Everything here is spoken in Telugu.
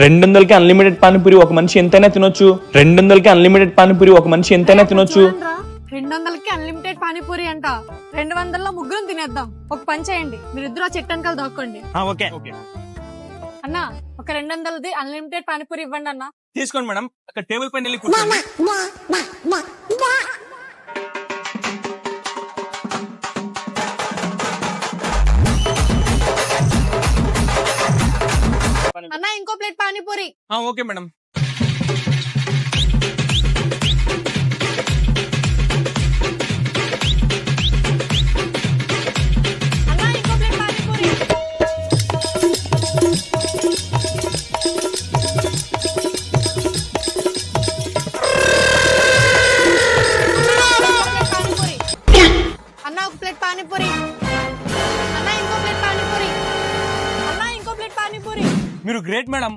రెండు వందలకి అన్లిమిటెడ్ పానీపూరి ఒక మనిషి ఎంతైనా తినొచ్చు. రెండు వందలకి అన్లిమిటెడ్ పానీపూరి ఒక మనిషి ఎంతైనా తినొచ్చు. రెండు వందలకి అన్లిమిటెడ్ పానీపూరి అంట. రెండు వందల్లో ముగ్గురం తినేద్దాం. ఒక పని చేయండి. మీరిద్దరు ఆ చెట్టు వెనకాల దాక్కోండి ఓకే. అన్న ఒక రెండు వందలది అన్లిమిటెడ్ పానీపూరి ఇవ్వండి అన్న. తీసుకోండి మేడం. అక్కడ టేబుల్ పైన వెళ్ళి కూర్చోండి. ఇంకో ప్లేట్ పానీపూరి. Okay madam. అన్న ఇంకో ప్లేట్ పానీపూరి. అన్న ఒక ప్లేట్ పానీపూరి. మీరు గ్రేట్ మేడం.